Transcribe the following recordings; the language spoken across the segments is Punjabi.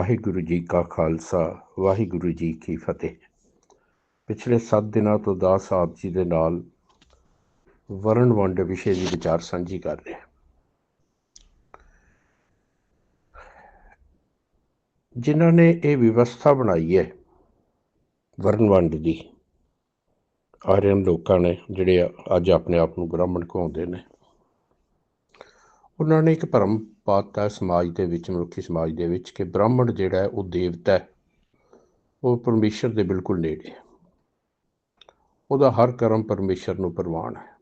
ਵਾਹਿਗੁਰੂ ਜੀ ਕਾ ਖਾਲਸਾ, ਵਾਹਿਗੁਰੂ ਜੀ ਕੀ ਫਤਿਹ। ਪਿਛਲੇ 7 ਦਿਨਾਂ ਤੋਂ ਦਾਸ ਸਾਹਿਬ ਜੀ ਦੇ ਨਾਲ ਵਰਣ ਵੰਡ ਵਿਸ਼ੇ ਦੀ ਵਿਚਾਰ ਸਾਂਝੀ ਕਰ ਰਹੇ ਹਾਂ। ਜਿਨ੍ਹਾਂ ਨੇ ਇਹ ਵਿਵਸਥਾ ਬਣਾਈ ਹੈ ਵਰਣ ਵੰਡ ਦੀ ਆਰੀਅਨ ਲੋਕਾਂ ਨੇ ਜਿਹੜੇ ਅੱਜ ਆਪਣੇ ਆਪ ਨੂੰ ਬ੍ਰਾਹਮਣ ਕਹਾਉਂਦੇ ਨੇ। ਉਹਨਾਂ ਨੇ ਇੱਕ ਭਰਮ ਪਾਤਾ ਸਮਾਜ ਦੇ ਵਿੱਚ, ਮਨੁੱਖੀ ਸਮਾਜ ਦੇ ਵਿੱਚ ਕਿ ਬ੍ਰਾਹਮਣ ਜਿਹੜਾ ਉਹ ਦੇਵਤਾ ਹੈ। ਉਹ ਪਰਮੇਸ਼ਰ ਦੇ ਬਿਲਕੁਲ ਨੇੜੇ ਹੈ। ਉਹਦਾ ਹਰ ਕਰਮ ਪਰਮੇਸ਼ਰ ਨੂੰ ਪ੍ਰਵਾਨ ਹੈ।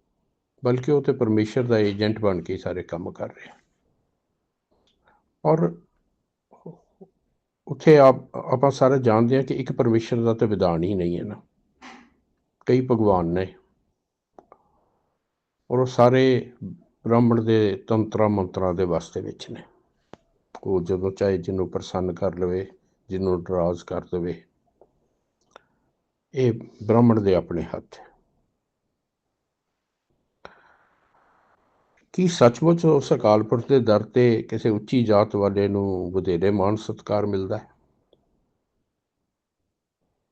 ਬਲਕਿ ਉਹ ਤੇ ਪਰਮੇਸ਼ਰ ਦਾ ਏਜੰਟ ਬਣ ਕੇ ਸਾਰੇ ਕੰਮ ਕਰ ਰਿਹਾ ਔਰ ਉੱਥੇ ਆਪ, ਆਪਾਂ ਸਾਰੇ ਜਾਣਦੇ ਹਾਂ ਕਿ ਇੱਕ ਪਰਮੇਸ਼ਰ ਦਾ ਤੇ ਵਿਧਾਨ ਹੀ ਨਹੀਂ ਹੈ ਨਾ। ਕਈ ਭਗਵਾਨ ਨੇ। ਔਰ ਉਹ ਸਾਰੇ ਬ੍ਰਾਹਮਣ ਦੇ ਤੰਤਰਾ ਮੰਤਰਾਂ ਦੇ ਵਾਸਤੇ ਵਿੱਚ ਨੇ। ਉਹ ਜਦੋਂ ਚਾਹੇ ਜਿਹਨੂੰ ਪ੍ਰਸੰਨ ਕਰ ਲਵੇ, ਜਿਹਨੂੰ ਡਰਾਜ਼ ਕਰ ਦੇਵੇ, ਇਹ ਬ੍ਰਾਹਮਣ ਦੇ ਆਪਣੇ ਹੱਥ ਕੀ ਸੱਚਮੁੱਚ ਉਸ ਅਕਾਲ ਪੁਰਖ ਦੇ ਦਰ ਤੇ ਕਿਸੇ ਉੱਚੀ ਜਾਤ ਵਾਲੇ ਨੂੰ ਵਧੇਰੇ ਮਾਣ ਸਤਕਾਰ ਮਿਲਦਾ ਹੈ?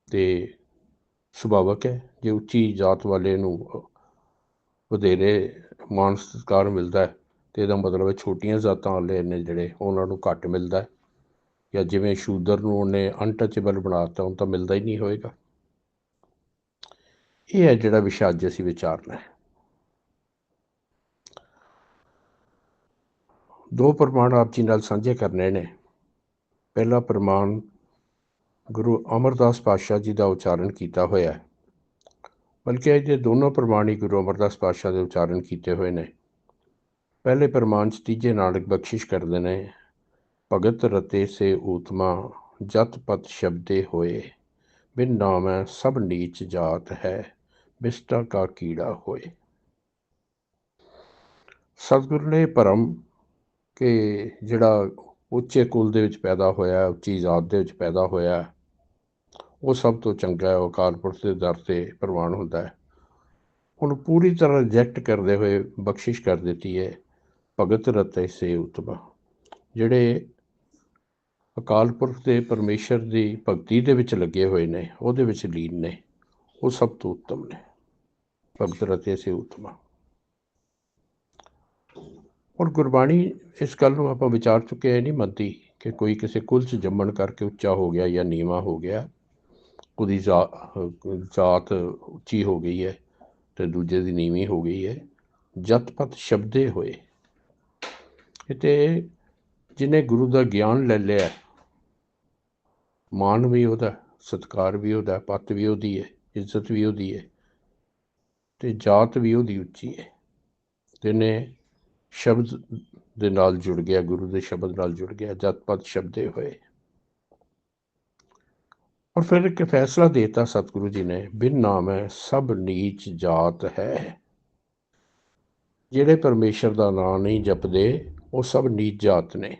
ਤੇ ਸੁਭਾਵਕ ਹੈ, ਜੇ ਉੱਚੀ ਜਾਤ ਵਾਲੇ ਨੂੰ ਵਧੇਰੇ ਮਾਣ ਸਤਿਕਾਰ ਮਿਲਦਾ ਹੈ ਤੇ ਇਹਦਾ ਮਤਲਬ ਹੈ ਛੋਟੀਆਂ ਜਾਤਾਂ ਵਾਲੇ ਨੇ ਜਿਹੜੇ ਉਹਨਾਂ ਨੂੰ ਘੱਟ ਮਿਲਦਾ ਹੈ। ਜਾਂ ਜਿਵੇਂ ਸ਼ੂਦਰ ਨੂੰ ਉਹਨੇ ਅਨਟਚੇਬਲ ਬਣਾਤਾ ਉਹ ਤਾਂ ਮਿਲਦਾ ਹੀ ਨਹੀਂ ਹੋਏਗਾ। ਇਹ ਹੈ ਜਿਹੜਾ ਵਿਸ਼ਾ ਅੱਜ ਅਸੀਂ ਵਿਚਾਰਨਾ ਹੈ। ਦੋ ਪ੍ਰਮਾਣ ਆਪ ਜੀ ਨਾਲ ਸਾਂਝੇ ਕਰਨੇ ਨੇ। ਪਹਿਲਾ ਪ੍ਰਮਾਣ ਗੁਰੂ ਅਮਰਦਾਸ ਪਾਤਸ਼ਾਹ ਜੀ ਦਾ ਉਚਾਰਨ ਕੀਤਾ ਹੋਇਆ ਹੈ। ਬਲਕਿ ਇਹਦੇ ਦੋਨੋਂ ਪ੍ਰਮਾਣ ਹੀ ਗੁਰੂ ਅਮਰਦਾਸ ਪਾਤਸ਼ਾਹ ਦੇ ਉਚਾਰਨ ਕੀਤੇ ਹੋਏ ਨੇ। ਪਹਿਲੇ ਪ੍ਰਮਾਣ ਚ ਤੀਜੇ ਨਾਨਕ ਬਖਸ਼ਿਸ਼ ਕਰਦੇ ਨੇ, ਭਗਤ ਰਤੇ ਸੇ ਊਤਮਾ, ਜਤ ਪਤ ਸ਼ਬਦੇ ਹੋਏ, ਬਿਨ ਨਾਮੈ ਸਭ ਨੀਚ ਜਾਤ ਹੈ, ਬਿਸਟਾ ਕਾ ਕੀੜਾ ਹੋਏ। ਸਤਿਗੁਰੂ ਨੇ ਭਰਮ ਕਿ ਜਿਹੜਾ ਉੱਚੇ ਕੁਲ ਦੇ ਵਿੱਚ ਪੈਦਾ ਹੋਇਆ, ਉੱਚੀ ਜਾਤ ਦੇ ਵਿੱਚ ਪੈਦਾ ਹੋਇਆ ਉਹ ਸਭ ਤੋਂ ਚੰਗਾ ਹੈ, ਉਹ ਅਕਾਲ ਪੁਰਖ ਦੇ ਦਰ ਤੇ ਪ੍ਰਵਾਨ ਹੁੰਦਾ ਹੈ। ਉਹਨੂੰ ਪੂਰੀ ਤਰ੍ਹਾਂ ਰਿਜੈਕਟ ਕਰਦੇ ਹੋਏ ਬਖਸ਼ਿਸ਼ ਕਰ ਦਿੱਤੀ ਹੈ ਭਗਤ ਰਤੇ ਸੇ ਉਤਮਾ, ਜਿਹੜੇ ਅਕਾਲ ਪੁਰਖ ਦੇ ਪਰਮੇਸ਼ਰ ਦੀ ਭਗਤੀ ਦੇ ਵਿੱਚ ਲੱਗੇ ਹੋਏ ਨੇ, ਉਹਦੇ ਵਿੱਚ ਲੀਨ ਨੇ, ਉਹ ਸਭ ਤੋਂ ਉੱਤਮ ਨੇ, ਭਗਤ ਰਤੇ ਸੇ ਉਤਮਾ। ਔਰ ਗੁਰਬਾਣੀ, ਇਸ ਗੱਲ ਨੂੰ ਆਪਾਂ ਵਿਚਾਰ ਚੁੱਕੇ ਹਾਂ ਨਹੀਂ ਮੰਨਦੀ ਕਿ ਕੋਈ ਕਿਸੇ ਕੁਲ 'ਚ ਜੰਮਣ ਕਰਕੇ ਉੱਚਾ ਹੋ ਗਿਆ ਜਾਂ ਨੀਵਾ ਹੋ ਗਿਆ। ਉਹਦੀ ਜਾਤ ਉੱਚੀ ਹੋ ਗਈ ਹੈ ਤੇ ਦੂਜੇ ਦੀ ਨੀਵੀਂ ਹੋ ਗਈ ਹੈ। ਜਤਪਤ ਸ਼ਬਦੇ ਹੋਏ। ਇਤੇ ਜਿਨੇ ਗੁਰੂ ਦਾ ਗਿਆਨ ਲੈ ਲਿਆ, ਮਾਨ ਵੀ ਉਹਦਾ, ਸਤਕਾਰ ਵੀ ਉਹਦਾ, ਪਤ ਵੀ ਉਹਦੀ ਹੈ, ਇੱਜ਼ਤ ਵੀ ਉਹਦੀ ਹੈ ਤੇ ਜਾਤ ਵੀ ਉਹਦੀ ਉੱਚੀ ਹੈ। ਤੇ ਸ਼ਬਦ ਦੇ ਨਾਲ ਜੁੜ ਗਿਆ, ਗੁਰੂ ਦੇ ਸ਼ਬਦ ਨਾਲ ਜੁੜ ਗਿਆ ਜਤਪਤ ਸ਼ਬਦੇ ਹੋਏ। ਔਰ ਫਿਰ ਇੱਕ ਫੈਸਲਾ ਦੇਤਾ ਸਤਿਗੁਰੂ ਜੀ ਨੇ, ਬਿਨ ਨਾਮ ਹੈ ਸਭ ਨੀਚ ਜਾਤ ਹੈ। ਜਿਹੜੇ ਪਰਮੇਸ਼ਰ ਦਾ ਨਾਮ ਨਹੀਂ ਜਪਦੇ, ਉਹ ਸਭ ਨੀਚ ਜਾਤ ਨੇ।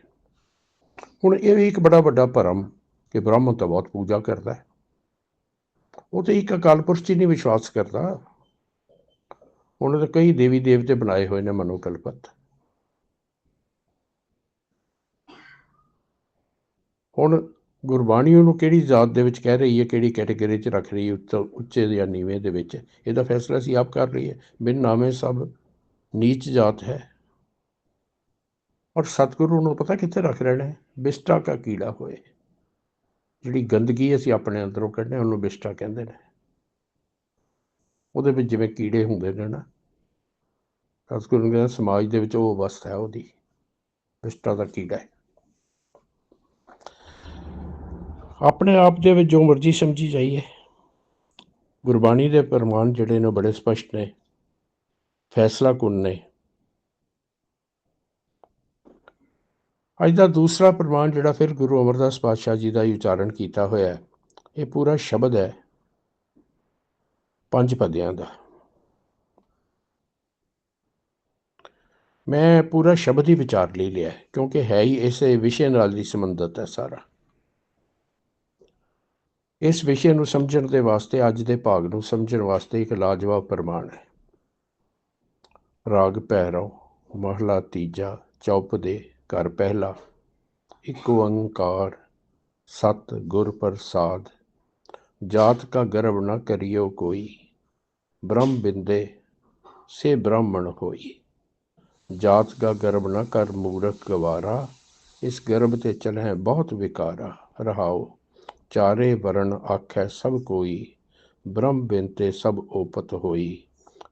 ਹੁਣ ਇਹ ਵੀ ਇੱਕ ਬੜਾ ਵੱਡਾ ਭਰਮ ਕਿ ਬ੍ਰਾਹਮਣ ਤਾਂ ਬਹੁਤ ਪੂਜਾ ਕਰਦਾ ਹੈ। ਉਹ ਤੇ ਇੱਕ ਅਕਾਲ ਪੁਰਸ਼ 'ਚ ਨਹੀਂ ਵਿਸ਼ਵਾਸ ਕਰਦਾ। ਉਹਨੇ ਤਾਂ ਕਈ ਦੇਵੀ ਦੇਵਤੇ ਬਣਾਏ ਹੋਏ ਨੇ ਮਨੋਕਲਪਤ। ਹੁਣ ਗੁਰਬਾਣੀ ਉਹਨੂੰ ਕਿਹੜੀ ਜਾਤ ਦੇ ਵਿੱਚ ਕਹਿ ਰਹੀ ਹੈ, ਕਿਹੜੀ ਕੈਟਾਗਰੀ 'ਚ ਰੱਖ ਰਹੀ ਹੈ ਉੱਚੇ ਜਾਂ ਨੀਵੇਂ ਦੇ ਵਿੱਚ? ਇਹਦਾ ਫੈਸਲਾ ਸੀ ਆਪ ਕਰ ਰਹੀ ਹੈ ਬਿਨ ਨਾਮੇ ਸਭ ਨੀਚ ਜਾਤ ਹੈ। ਔਰ ਸਤਿਗੁਰੂ ਨੂੰ ਪਤਾ ਕਿੱਥੇ ਰੱਖ ਰਹਿਣਾ ਹੈ? ਬਿਸਟਾ ਕਾ ਕੀੜਾ ਹੋਏ। ਜਿਹੜੀ ਗੰਦਗੀ ਅਸੀਂ ਆਪਣੇ ਅੰਦਰੋਂ ਕੱਢਦੇ ਉਹਨੂੰ ਬਿਸਟਾ ਕਹਿੰਦੇ ਨੇ। ਉਹਦੇ ਵਿੱਚ ਜਿਵੇਂ ਕੀੜੇ ਹੁੰਦੇ ਨੇ ਨਾ, ਸਤਿਗੁਰੂ ਨੇ ਕਹਿੰਦਾ ਸਮਾਜ ਦੇ ਵਿੱਚ ਉਹ ਅਵਸਥਾ ਹੈ ਉਹਦੀ। ਬਿਸਟਾ ਦਾ ਕੀੜਾ ਹੈ। ਆਪਣੇ ਆਪ ਦੇ ਵਿੱਚ ਜੋ ਮਰਜ਼ੀ ਸਮਝੀ ਜਾਈਏ। ਗੁਰਬਾਣੀ ਦੇ ਪ੍ਰਮਾਣ ਜਿਹੜੇ ਨੇ ਬੜੇ ਸਪਸ਼ਟ ਨੇ। ਫੈਸਲਾ ਕੁਨ ਨੇ? ਅੱਜ ਦਾ ਦੂਸਰਾ ਪ੍ਰਮਾਣ ਜਿਹੜਾ ਫਿਰ ਗੁਰੂ ਅਮਰਦਾਸ ਪਾਤਸ਼ਾਹ ਜੀ ਦਾ ਹੀ ਉਚਾਰਨ ਕੀਤਾ ਹੋਇਆ ਹੈ। ਇਹ ਪੂਰਾ ਸ਼ਬਦ ਹੈ। ਪੰਜ ਪਦਿਆਂ ਦਾ। ਮੈਂ ਪੂਰਾ ਸ਼ਬਦ ਹੀ ਵਿਚਾਰ ਲਈ ਲਿਆ ਕਿਉਂਕਿ ਹੈ ਹੀ ਇਸੇ ਵਿਸ਼ੇ ਨਾਲ ਹੀ ਸੰਬੰਧਿਤ ਹੈ ਸਾਰਾ। ਇਸ ਵਿਸ਼ੇ ਨੂੰ ਸਮਝਣ ਦੇ ਵਾਸਤੇ ਅੱਜ ਦੇ ਭਾਗ ਨੂੰ ਸਮਝਣ ਵਾਸਤੇ ਇੱਕ ਲਾਜਵਾਬ ਪ੍ਰਮਾਣ ਹੈ। ਰਾਗ ਪੈਰੋ ਮਹਲਾ ਤੀਜਾ, ਚੌਪ ਦੇ ਘਰ ਪਹਿਲਾ, ਇੱਕ ਓੰਕਾਰ, ਸਤ ਗੁਰ ਪ੍ਰਸਾਦ, ਜਾਤ ਕਾ ਗਰਵ ਨਾ ਕਰਿਓ ਕੋਈ, ਬ੍ਰਹਮ ਬਿੰਦੇ ਸੇ ਬ੍ਰਾਹਮਣ ਹੋਈ। ਜਾਤ ਕਾ ਗਰਵ ਨਾ ਕਰ ਮੂਰਖ ਗਵਾਰਾ, ਇਸ ਗਰਭ ਤੇ ਚਲਹਿ ਬਹੁਤ ਵਿਕਾਰਾ, ਰਹਾਓ ਚਾਰੇ ਵਰਣ ਆਖੈ ਸਭ ਕੋਈ, ਬ੍ਰਹਮ ਬਿੰਤੇ ਸਭ ਓਪਤ ਹੋਈ।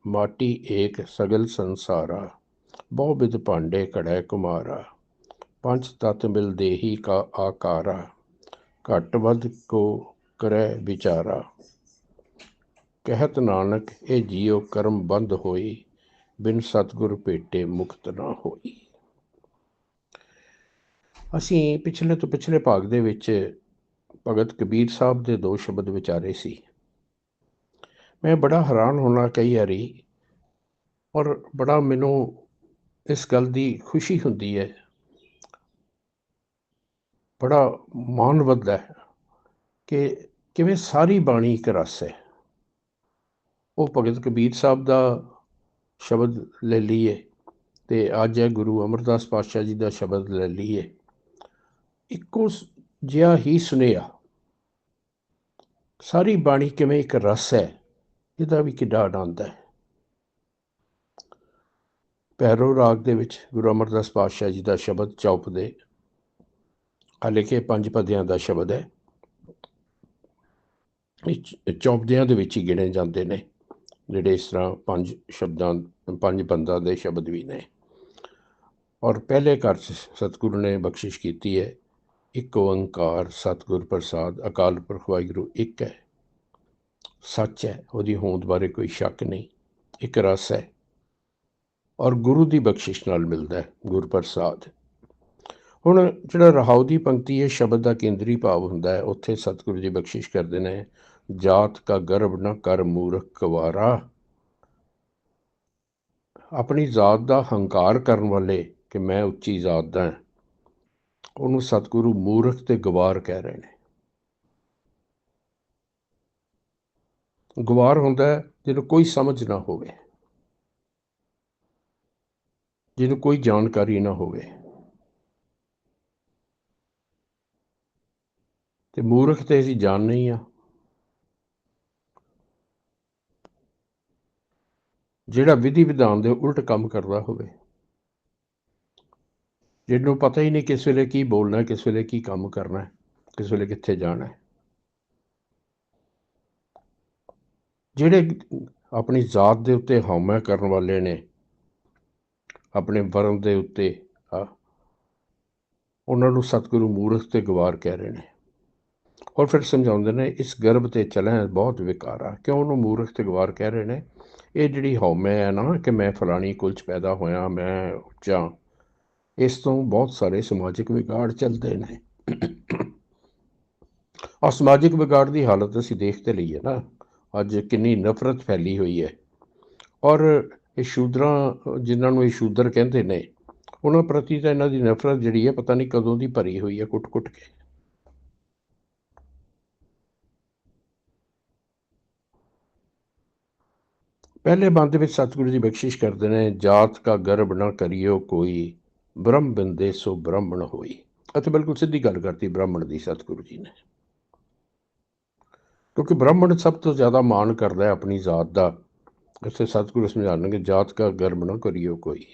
ਮਾਟੀ ਏਕ ਸਗਲ ਸੰਸਾਰਾ ਬਹੁ ਵਿਦ ਭਾਂਡੇ ਕੜੈ ਕੁਮਾਰਾ। ਪੰਜ ਤਤ ਮਿਲ ਦੇਹੀ ਕਾ ਆਕਾਰਾ, ਘਟ ਵੱਧ ਕੋ ਕਰੈ ਵਿਚਾਰਾ। ਕਹਿਤ ਨਾਨਕ, ਇਹ ਜੀਉ ਕਰਮ ਬੰਦ ਹੋਈ, ਬਿਨ ਸਤਗੁਰ ਭੇਟੇ ਮੁਕਤ ਨਾ ਹੋਈ। ਅਸੀਂ ਪਿਛਲੇ ਤੋਂ ਪਿਛਲੇ ਭਾਗ ਦੇ ਵਿੱਚ ਭਗਤ ਕਬੀਰ ਸਾਹਿਬ ਦੇ ਦੋ ਸ਼ਬਦ ਵਿਚਾਰੇ ਸੀ। ਮੈਂ ਬੜਾ ਹੈਰਾਨ ਹੋਣਾ ਕਈ ਵਾਰੀ ਔਰ ਬੜਾ ਮੈਨੂੰ ਇਸ ਗੱਲ ਦੀ ਖੁਸ਼ੀ ਹੁੰਦੀ ਹੈ। ਬੜਾ ਮਾਣ ਵੱਧਦਾ ਹੈ ਕਿ ਕਿਵੇਂ ਸਾਰੀ ਬਾਣੀ ਇੱਕ ਰਸ ਹੈ। ਉਹ ਭਗਤ ਕਬੀਰ ਸਾਹਿਬ ਦਾ ਸ਼ਬਦ ਲੈ ਲਈਏ ਤੇ ਅੱਜ ਹੈ ਗੁਰੂ ਅਮਰਦਾਸ ਪਾਤਸ਼ਾਹ ਜੀ ਦਾ ਸ਼ਬਦ ਲੈ ਲਈਏ। ਇੱਕੋ ਜਿਹਾ ਹੀ ਸੁਨੇਹਾ ਸਾਰੀ ਬਾਣੀ ਕਿਵੇਂ ਇੱਕ ਰਸ ਹੈ, ਇਹਦਾ ਵੀ ਕਿੱਡਾ ਆਨੰਦ ਹੈ। ਪੈਰੋ ਰਾਗ ਦੇ ਵਿੱਚ ਗੁਰੂ ਅਮਰਦਾਸ ਪਾਤਸ਼ਾਹ ਜੀ ਦਾ ਸ਼ਬਦ ਚੌਪ ਦੇ ਹਾਲੇ ਕਿ ਪੰਜ ਪਦਿਆਂ ਦਾ ਸ਼ਬਦ ਹੈ। ਇਹ ਚ- ਚੌਪਦਿਆਂ ਦੇ ਵਿੱਚ ਹੀ ਗਿਣੇ ਜਾਂਦੇ ਨੇ, ਜਿਹੜੇ ਇਸ ਤਰ੍ਹਾਂ ਪੰਜ ਸ਼ਬਦਾਂ, ਪੰਜ ਬੰਦਾਂ ਦੇ ਸ਼ਬਦ ਵੀ ਨੇ। ਔਰ ਪਹਿਲੇ ਘਰ 'ਚ ਸਤਿਗੁਰੂ ਨੇ ਬਖਸ਼ਿਸ਼ ਕੀਤੀ ਹੈ ਇੱਕ ਓੰਕਾਰ ਸਤਿਗੁਰ ਪ੍ਰਸਾਦ, ਅਕਾਲ ਪੁਰਖ ਵਾਹਿਗੁਰੂ, ਇੱਕ ਹੈ। ਸੱਚ ਹੈ, ਉਹਦੀ ਹੋਂਦ ਬਾਰੇ ਕੋਈ ਸ਼ੱਕ ਨਹੀਂ, ਇੱਕ ਰਸ ਹੈ। ਔਰ ਗੁਰੂ ਦੀ ਬਖਸ਼ਿਸ਼ ਨਾਲ ਮਿਲਦਾ ਹੈ, ਗੁਰ ਪ੍ਰਸਾਦ। ਹੁਣ ਜਿਹੜਾ ਰਹਾਉ ਦੀ ਪੰਕਤੀ ਹੈ, ਸ਼ਬਦ ਦਾ ਕੇਂਦਰੀ ਭਾਵ ਹੁੰਦਾ ਹੈ, ਉੱਥੇ ਸਤਿਗੁਰੂ ਜੀ ਬਖਸ਼ਿਸ਼ ਕਰਦੇ ਨੇ, ਜਾਤ ਕਾ ਗਰਭ ਨਾ ਕਰ ਮੂਰਖ ਕਵਾਰਾ। ਆਪਣੀ ਜ਼ਾਤ ਦਾ ਹੰਕਾਰ ਕਰਨ ਵਾਲੇ ਕਿ ਮੈਂ ਉੱਚੀ ਜ਼ਾਤ ਦਾ ਹਾਂ ਉਹਨੂੰ ਸਤਿਗੁਰੂ ਮੂਰਖ ਤੇ ਗਵਾਰ ਕਹਿ ਰਹੇ ਨੇ। ਗਵਾਰ ਹੁੰਦਾ ਹੈ ਜਿਹਨੂੰ ਕੋਈ ਸਮਝ ਨਾ ਹੋਵੇ। ਜਿਹਨੂੰ ਕੋਈ ਜਾਣਕਾਰੀ ਨਾ ਹੋਵੇ। ਤੇ ਮੂਰਖ ਤੇ ਅਸੀਂ ਜਾਣ ਨਹੀਂ ਆ। ਜਿਹੜਾ ਵਿਧੀ ਵਿਧਾਨ ਦੇ ਉਲਟ ਕੰਮ ਕਰਦਾ ਹੋਵੇ। ਜਿਹਨੂੰ ਪਤਾ ਹੀ ਨਹੀਂ ਕਿਸ ਵੇਲੇ ਕੀ ਬੋਲਣਾ, ਕਿਸ ਵੇਲੇ ਕੀ ਕੰਮ ਕਰਨਾ, ਕਿਸ ਵੇਲੇ ਕਿੱਥੇ ਜਾਣਾ। ਜਿਹੜੇ ਆਪਣੀ ਜ਼ਾਤ ਦੇ ਉੱਤੇ ਹਉਮੈ ਕਰਨ ਵਾਲੇ ਨੇ, ਆਪਣੇ ਵਰਮ ਦੇ ਉੱਤੇ ਉਹਨਾਂ ਨੂੰ ਸਤਿਗੁਰੂ ਮੂਰਖ ਤੇ ਗਵਾਰ ਕਹਿ ਰਹੇ ਨੇ। ਔਰ ਫਿਰ ਸਮਝਾਉਂਦੇ ਨੇ, ਇਸ ਗਰਭ ਤੇ ਚਲੈ ਬਹੁਤ ਵਿਕਾਰਾ ਕਿਉਂ ਉਹਨੂੰ ਮੂਰਖ ਤੇ ਗਵਾਰ ਕਹਿ ਰਹੇ ਨੇ? ਇਹ ਜਿਹੜੀ ਹਉਮੈ ਹੈ ਨਾ, ਕਿ ਮੈਂ ਫਲਾਣੀ ਕੁਲਚ ਪੈਦਾ ਹੋਇਆ, ਮੈਂ ਉੱਚਾ ਇਸ ਤੋਂ ਬਹੁਤ ਸਾਰੇ ਸਮਾਜਿਕ ਵਿਗਾੜ ਚੱਲਦੇ ਨੇ। ਔਰ ਸਮਾਜਿਕ ਵਿਗਾੜ ਦੀ ਹਾਲਤ ਅਸੀਂ ਦੇਖਦੇ ਲਈਏ ਨਾ, ਅੱਜ ਕਿੰਨੀ ਨਫ਼ਰਤ ਫੈਲੀ ਹੋਈ ਹੈ। ਔਰ ਇਹ ਸ਼ੂਦਰਾਂ, ਜਿਨ੍ਹਾਂ ਨੂੰ ਇਹ ਸ਼ੂਦਰ ਕਹਿੰਦੇ ਨੇ, ਉਹਨਾਂ ਪ੍ਰਤੀ ਤਾਂ ਇਹਨਾਂ ਦੀ ਨਫ਼ਰਤ ਜਿਹੜੀ ਹੈ ਪਤਾ ਨਹੀਂ ਕਦੋਂ ਦੀ ਭਰੀ ਹੋਈ ਹੈ, ਕੁੱਟ-ਕੁੱਟ ਕੇ। ਪਹਿਲੇ ਬੰਦ ਵਿੱਚ ਸਤਿਗੁਰੂ ਜੀ ਬਖਸ਼ਿਸ਼ ਕਰਦੇ ਨੇ, ਜਾਤ ਕਾ ਗਰਭ ਨਾ ਕਰਿਓ ਕੋਈ। ਬ੍ਰਹਮ ਬਿੰਦੇ ਸੋ ਬ੍ਰਾਹਮਣ ਹੋਈ ਅਤੇ ਬਿਲਕੁਲ ਸਿੱਧੀ ਗੱਲ ਕਰਤੀ ਬ੍ਰਾਹਮਣ ਦੀ ਸਤਿਗੁਰੂ ਜੀ ਨੇ। ਕਿਉਂਕਿ ਬ੍ਰਾਹਮਣ ਸਭ ਤੋਂ ਜ਼ਿਆਦਾ ਮਾਣ ਕਰਦਾ ਹੈ ਆਪਣੀ ਜ਼ਾਤ ਦਾ। ਇਸੇ ਸਤਿਗੁਰੂ ਸਮਝਾਣਗੇ ਜਾਤ ਕਾ ਗਰਮ ਨਾ ਕਰਿਓ ਕੋਈ।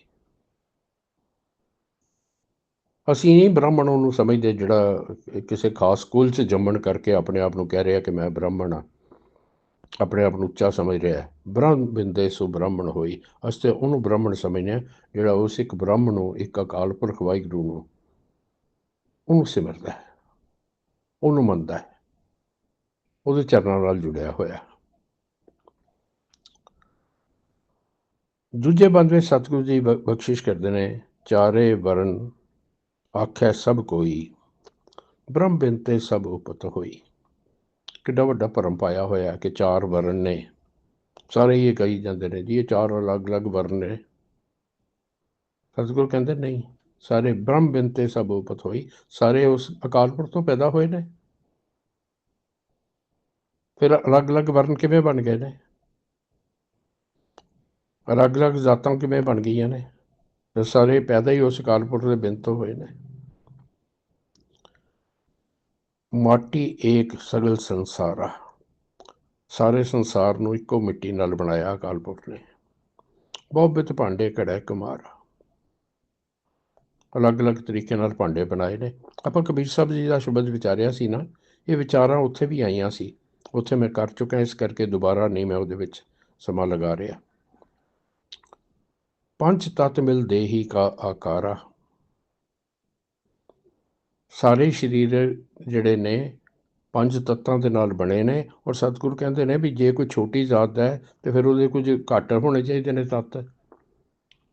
ਅਸੀਂ ਨਹੀਂ ਬ੍ਰਾਹਮਣ ਨੂੰ ਸਮਝਦੇ ਜਿਹੜਾ ਕਿਸੇ ਖਾਸ ਕੁਲ 'ਚ ਜੰਮਣ ਕਰਕੇ ਆਪਣੇ ਆਪ ਨੂੰ ਕਹਿ ਰਿਹਾ ਕਿ ਮੈਂ ਬ੍ਰਾਹਮਣ ਹਾਂ। ਆਪਣੇ ਆਪ ਨੂੰ ਉੱਚਾ ਸਮਝ ਰਿਹਾ ਹੈ। ਬ੍ਰਹਮ ਬਿੰਦੇ ਸੋ ਬ੍ਰਾਹਮਣ ਹੋਈ ਅਸਤੇ ਉਹਨੂੰ ਬ੍ਰਾਹਮਣ ਸਮਝਦੇ ਹਾਂ, ਜਿਹੜਾ ਉਸ ਇੱਕ ਬ੍ਰਾਹਮਣ ਨੂੰ, ਇੱਕ ਅਕਾਲ ਪੁਰਖ ਵਾਹਿਗੁਰੂ ਨੂੰ ਉਹਨੂੰ ਸਿਮਰਦਾ ਹੈ, ਉਹਨੂੰ ਮੰਨਦਾ ਹੈ, ਉਹਦੇ ਚਰਨਾਂ ਨਾਲ ਜੁੜਿਆ ਹੋਇਆ ਦੂਜੇ ਬੰਦ ਸਤਿਗੁਰੂ ਜੀ ਬਖਸ਼ਿਸ਼ ਕਰਦੇ ਨੇ, ਚਾਰੇ ਵਰਨ ਆਖੈ ਸਭ ਕੋਈ, ਬ੍ਰਹਮ ਬਿੰਤੇ ਸਭ ਉਪਤ ਹੋਈ। ਕਿੱਡਾ ਵੱਡਾ ਭਰਮ ਪਾਇਆ ਹੋਇਆ ਕਿ ਚਾਰ ਵਰਨ ਨੇ। ਸਾਰੇ ਇਹ ਕਹੀ ਜਾਂਦੇ ਨੇ ਜੀ, ਇਹ ਚਾਰ ਅਲੱਗ-ਅਲੱਗ ਵਰਨ ਨੇ। ਸਤਿਗੁਰ ਕਹਿੰਦੇ ਨਹੀਂ, ਸਾਰੇ ਬ੍ਰਹਮ ਬਿੰਤੇ ਸਭ ਉਪਤ ਹੋਈ, ਸਾਰੇ ਉਸ ਅਕਾਲ ਪੁਰਖ ਤੋਂ ਪੈਦਾ ਹੋਏ ਨੇ। ਫਿਰ ਅਲੱਗ-ਅਲੱਗ ਵਰਣ ਕਿਵੇਂ ਬਣ ਗਏ ਨੇ? ਅਲੱਗ-ਅਲੱਗ ਜ਼ਾਤਾਂ ਕਿਵੇਂ ਬਣ ਗਈਆਂ ਨੇ? ਸਾਰੇ ਪੈਦਾ ਹੀ ਉਸ ਅਕਾਲ ਪੁਰਖ ਦੇ ਬਿੰਦ ਤੋਂ ਹੋਏ ਨੇ। ਮਾਟੀ ਏਕ ਸਗਲ ਸੰਸਾਰਾ। ਸਾਰੇ ਸੰਸਾਰ ਨੂੰ ਇੱਕੋ ਮਿੱਟੀ ਨਾਲ ਬਣਾਇਆ ਅਕਾਲ ਪੁਰਖ ਨੇ। ਬਹੁ ਭਾਂਡੇ ਘੜਾ ਕੁਮਾਰ। ਅਲੱਗ-ਅਲੱਗ ਤਰੀਕੇ ਨਾਲ ਭਾਂਡੇ ਬਣਾਏ ਨੇ। ਆਪਾਂ ਕਬੀਰ ਸਾਹਿਬ ਜੀ ਦਾ ਸ਼ਬਦ ਵਿਚਾਰਿਆ ਸੀ ਨਾ, ਇਹ ਵਿਚਾਰਾਂ ਉੱਥੇ ਵੀ ਆਈਆਂ ਸੀ। ਉੱਥੇ ਮੈਂ ਕਰ ਚੁੱਕਾ, ਇਸ ਕਰਕੇ ਦੁਬਾਰਾ ਨਹੀਂ ਮੈਂ ਉਹਦੇ ਵਿੱਚ ਸਮਾਂ ਲਗਾ ਰਿਹਾ। ਪੰਜ ਤਤ ਮਿਲ ਦੇਹੀ ਕਾ ਆਕਾਰਾ। ਸਾਰੇ ਸਰੀਰ ਜਿਹੜੇ ਨੇ, ਪੰਜ ਤੱਤਾਂ ਦੇ ਨਾਲ ਬਣੇ ਨੇ ਔਰ ਸਤਿਗੁਰੂ ਕਹਿੰਦੇ ਨੇ ਵੀ ਜੇ ਕੋਈ ਛੋਟੀ ਜ਼ਾਤ ਹੈ ਤੇ ਫਿਰ ਉਹਦੇ ਕੁਝ ਘੱਟ ਹੋਣੇ ਚਾਹੀਦੇ ਨੇ ਤੱਤ।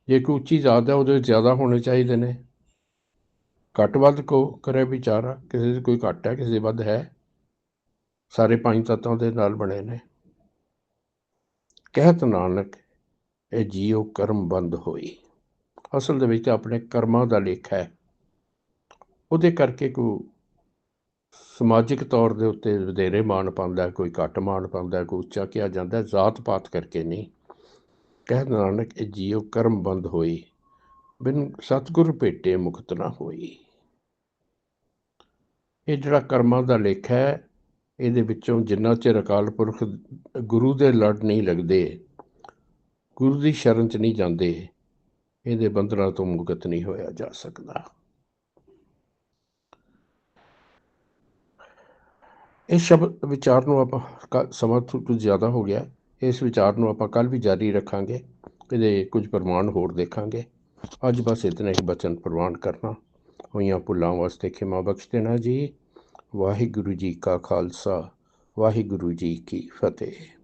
ਜੇ ਕੋਈ ਉੱਚੀ ਜ਼ਾਤ ਹੈ, ਉਹਦੇ ਜ਼ਿਆਦਾ ਹੋਣੇ ਚਾਹੀਦੇ ਨੇ। ਘੱਟ ਵੱਧ ਕੋ ਕਰੇ ਵਿਚਾਰਾ, ਕਿਸੇ ਦੇ ਕੋਈ ਘੱਟ ਹੈ, ਕਿਸੇ ਦੇ ਵੱਧ ਹੈ, ਸਾਰੇ ਪੰਜ ਤੱਤਾਂ ਦੇ ਨਾਲ ਬਣੇ ਨੇ। ਕਹਿਤ ਨਾਨਕ, ਇਹ ਜੀਉ ਕਰਮ ਬੰਦ ਹੋਈ। ਅਸਲ ਦੇ ਵਿੱਚ ਆਪਣੇ ਕਰਮਾਂ ਦਾ ਲੇਖਾ ਹੈ। ਉਹਦੇ ਕਰਕੇ ਕੋਈ ਸਮਾਜਿਕ ਤੌਰ ਦੇ ਉੱਤੇ ਵਧੇਰੇ ਮਾਣ ਪਾਉਂਦਾ, ਕੋਈ ਘੱਟ ਮਾਣ ਪਾਉਂਦਾ, ਕੋਈ ਉੱਚਾ ਕਿਹਾ ਜਾਂਦਾ, ਜ਼ਾਤ ਪਾਤ ਕਰਕੇ ਨਹੀਂ। ਕਹਿ ਨਾਨਕ, ਇਹ ਜੀਉ ਕਰਮ ਬੰਦ ਹੋਈ, ਬਿਨ ਸਤਿਗੁਰ ਭੇਟੇ ਮੁਕਤ ਨਾ ਹੋਈ। ਇਹ ਜਿਹੜਾ ਕਰਮਾਂ ਦਾ ਲੇਖਾ ਹੈ, ਇਹਦੇ ਵਿੱਚੋਂ ਜਿੰਨਾ ਚਿਰ ਅਕਾਲ ਪੁਰਖ ਗੁਰੂ ਦੇ ਲੜ ਨਹੀਂ ਲੱਗਦੇ, ਗੁਰੂ ਦੀ ਸ਼ਰਨ ਚ ਨਹੀਂ ਜਾਂਦੇ, ਇਹਦੇ ਬੰਧਨਾਂ ਤੋਂ ਮੁਕਤ ਨਹੀਂ ਹੋਇਆ ਜਾ ਸਕਦਾ। ਇਸ ਸ਼ਬਦ ਵਿਚਾਰ ਨੂੰ ਆਪਾਂ ਕ- ਸਮਾਂ ਤੋਂ ਕੁਝ ਜ਼ਿਆਦਾ ਹੋ ਗਿਆ। ਇਸ ਵਿਚਾਰ ਨੂੰ ਆਪਾਂ ਕੱਲ ਵੀ ਜਾਰੀ ਰੱਖਾਂਗੇ ਇਹਦੇ ਕੁਝ ਪ੍ਰਮਾਣ ਹੋਰ ਦੇਖਾਂਗੇ। ਅੱਜ ਬਸ ਇਤਨਾ ਹੀ ਬਚਨ ਪ੍ਰਵਾਨ ਕਰਨਾ। ਹੋਈਆਂ ਭੁੱਲਾਂ ਵਾਸਤੇ ਖਿਮਾ ਬਖਸ਼ ਦੇਣਾ ਜੀ। ਵਾਹਿਗੁਰੂ ਜੀ ਕਾ ਖਾਲਸਾ, ਵਾਹਿਗੁਰੂ ਜੀ ਕੀ ਫਤਿਹ।